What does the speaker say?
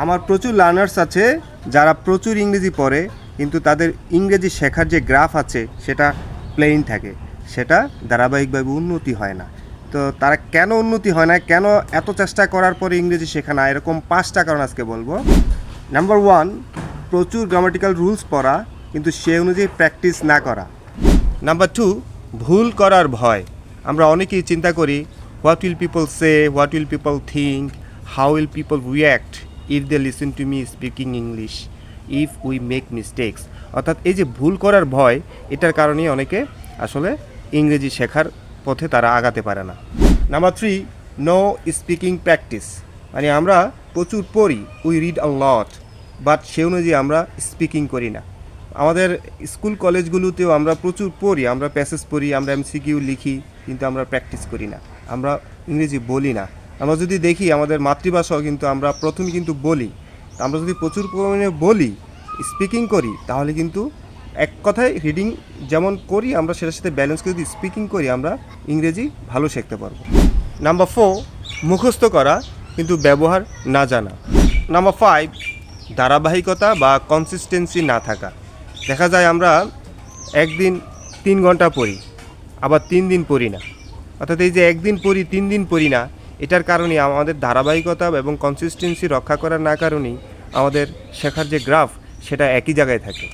আমার প্রচুর লার্নার্স আছে যারা প্রচুর ইংরেজি পড়ে, কিন্তু তাদের ইংরেজি শেখার যে গ্রাফ আছে, সেটা প্লেইন থাকে। সেটা ধারাবাহিকভাবে উন্নতি হয় না। তো তারা কেন উন্নতি হয় না? কেন এত চেষ্টা করার পরে ইংরেজি শেখা না? এরকম পাঁচটা কারণ আজকে বলব। নাম্বার ওয়ান প্রচুর গ্রামাটিক্যাল রুলস পড়া, কিন্তু সে অনুযায়ী প্র্যাকটিস না করা। নাম্বার টু ভুল করার ভয়। আমরা অনেকেই চিন্তা করি what will people say what will people think how will people react if they listen to me speaking English if we make mistakes অর্থাৎ এই যে ভুল করার ভয়, এটার কারণেই অনেকে আসলে ইংরেজি শেখার পথে তারা আগাতে পারে না। Number three no speaking practice মানে আমরা প্রচুর পড়ি we read a lot but সে অনুযায়ী আমরা স্পিকিং করি না। আমাদের স্কুল কলেজগুলোতেও আমরা প্রচুর পড়ি, আমরা প্যাসেজ পড়ি, আমরা এমসিকিউ লিখি, কিন্তু আমরা প্র্যাকটিস করি না। আমরা ইংরেজি বলি না। আমরা যদি দেখি, আমাদের মাতৃভাষাও কিন্তু আমরা প্রথমে কিন্তু বলি। আমরা যদি প্রচুর পরিমাণে বলি স্পিকিং করি, তাহলে কিন্তু এক কথায় রিডিং যেমন করি, আমরা সেটার সাথে ব্যালেন্স করে যদি স্পিকিং করি, আমরা ইংরেজি ভালো শিখতে পারব। নাম্বার ফোর মুখস্থ করা, কিন্তু ব্যবহার না জানা। নাম্বার ফাইভ ধারাবাহিকতা বা কনসিস্টেন্সি না থাকা। দেখা যায় আমরা একদিন তিন ঘণ্টা পড়ি, আবার তিন দিন পড়ি না। অর্থাৎ এই যে একদিন পড়ি, তিন দিন পড়ি না এটার কারণে আমাদের ধারাবাহিকতা এবং কনসিস্টেন্সি রক্ষা করার না কারণেই আমাদের শেখার যে গ্রাফ সেটা একই জায়গায় থাকে।